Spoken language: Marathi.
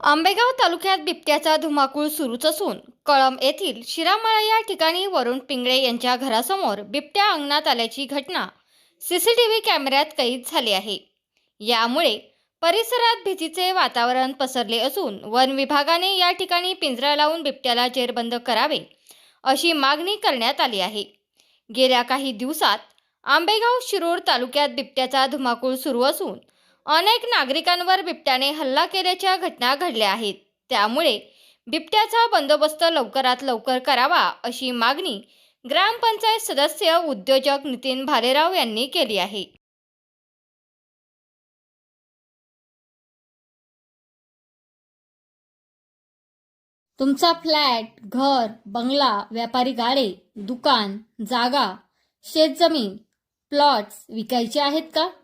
आंबेगाव तालुक्यात बिबट्याचा धुमाकूळ सुरूच असून कळंब येथील शिरामळा या ठिकाणी वरुण पिंगळे यांच्या घरासमोर बिबट्या अंगणात आल्याची घटना सीसीटीव्ही कॅमेऱ्यात कैद झाली आहे. यामुळे परिसरात भीतीचे वातावरण पसरले असून वन विभागाने या ठिकाणी पिंजरा लावून बिबट्याला जेरबंद करावे अशी मागणी करण्यात आली आहे. गेल्या काही दिवसात आंबेगाव शिरूर तालुक्यात बिबट्याचा धुमाकूळ सुरू असून अनेक नागरिकांवर बिबट्याने हल्ला केल्याच्या घटना घडल्या आहेत. त्यामुळे बिबट्याचा बंदोबस्त लवकरात लवकर करावा अशी मागणी ग्रामपंचायत सदस्य उद्योजक नितीन भालेराव यांनी केली आहे. तुमचा फ्लॅट घर बंगला व्यापारी गाडे दुकान जागा शेतजमीन प्लॉट्स विकायचे आहेत का?